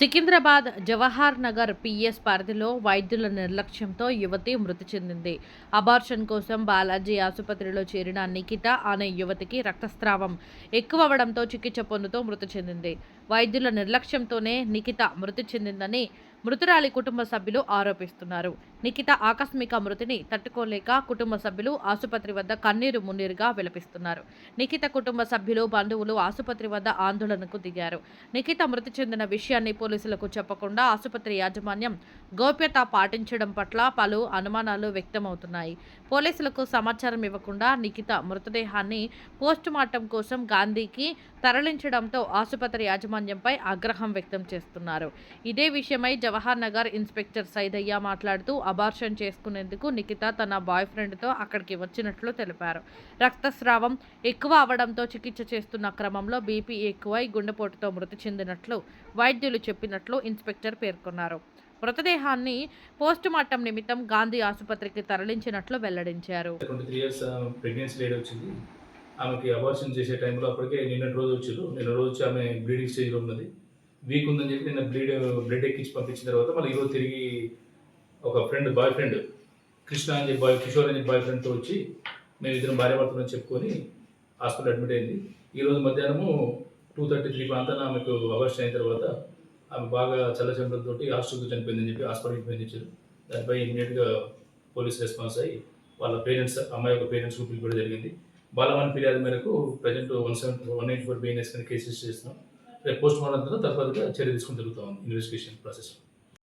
Secunderabad Jawahar Nagar PS పరిధిలో వైద్యుల నిర్లక్ష్యంతో యువతి మృతి చెందింది. అబార్షన్ కోసం బాలాజీ ఆసుపత్రిలో చేరిన నిఖిత అనే యువతికి రక్తస్రావం ఎక్కువ అవడంతో చికిత్స పొందుతూ మృతి చెందింది. వైద్యుల నిర్లక్ష్యంతోనే నిఖిత మృతి చెందిందని మృతురాలి కుటుంబ సభ్యులు ఆరోపిస్తున్నారు. నిఖిత ఆకస్మిక మృతిని తట్టుకోలేక కుటుంబ సభ్యులు ఆసుపత్రి వద్ద కన్నీరు మున్నీరుగా విలపిస్తున్నారు. నిఖిత కుటుంబ సభ్యులు బంధువులు ఆసుపత్రి వద్ద ఆందోళనకు దిగారు. నిఖిత మృతి చెందిన విషయాన్ని పోలీసులకు చెప్పకుండా ఆసుపత్రి యాజమాన్యం గోప్యత పాటించడం పట్ల పలు అనుమానాలు వ్యక్తమవుతున్నాయి. పోలీసులకు సమాచారం ఇవ్వకుండా నిఖిత మృతదేహాన్ని పోస్టుమార్టం కోసం గాంధీకి తరలించడంతో ఆసుపత్రి యాజమాన్యంపై ఆగ్రహం వ్యక్తం చేస్తున్నారు. ఇదే విషయమై జవహర్ నగర్ ఇన్స్పెక్టర్ సైదయ్య మాట్లాడుతూ అబార్షన్ చేసుకునేందుకు నిఖిత తన బాయ్ ఫ్రెండ్తో అక్కడికి వచ్చినట్లు తెలిపారు. రక్తస్రావం ఎక్కువ అవడంతో చికిత్స చేస్తున్న క్రమంలో బీపీ ఎక్కువై గుండెపోటుతో మృతి చెందినట్లు వైద్యులు చెప్పినట్లు ఇన్స్పెక్టర్ పేర్కొన్నారు. మృతదేహాన్ని పోస్టుమార్టం నిమిత్తం గాంధీ ఆసుపత్రికి తరలించినట్లు వెల్లడించారు. ఆమెకి అబార్షన్ చేసే టైంలో అప్పటికే నిన్న రోజు వచ్చారు నిన్న రోజు ఆమె బ్లీడింగ్ స్టేజ్లో ఉన్నది. వీక్ ఉందని చెప్పి నిన్న బ్లీడ్ బ్లడ్ ఎక్కించి పంపించిన తర్వాత మళ్ళీ ఈరోజు తిరిగి ఒక ఫ్రెండ్ బాయ్ ఫ్రెండ్ కృష్ణ అని చెప్పి బాయ్ కిషోర్ అని బాయ్ ఫ్రెండ్తో వచ్చి మేము ఇద్దరం భార్య భర్తలని చెప్పుకొని హాస్పిటల్ అడ్మిట్ అయింది. ఈరోజు మధ్యాహ్నము టూ థర్టీ త్రీ ప్రాంతాన ఆమెకు అవర్స్ అయిన తర్వాత ఆమె బాగా చల్లచెంపలతో హాస్పిటల్కి చనిపోయిందని చెప్పి హాస్పిటల్కి పంపించారు. దానిపై ఇమీడియట్గా పోలీస్ రెస్పాన్స్ అయ్యి వాళ్ళ పేరెంట్స్ అమ్మాయి యొక్క పేరెంట్స్కు పిలిపడం జరిగింది. బాలవాన్ ఫిర్యాదు మేరకు present one seven one eighty four BNS కింద కేసు రిజిస్టర్ చేస్తున్నాం. రేపు పోస్ట్ మార్టం తర్వాత తర్వాత చర్య తీసుకుని జరుగుతూ ఉంది ఇన్వెస్టిగేషన్ ప్రాసెస్.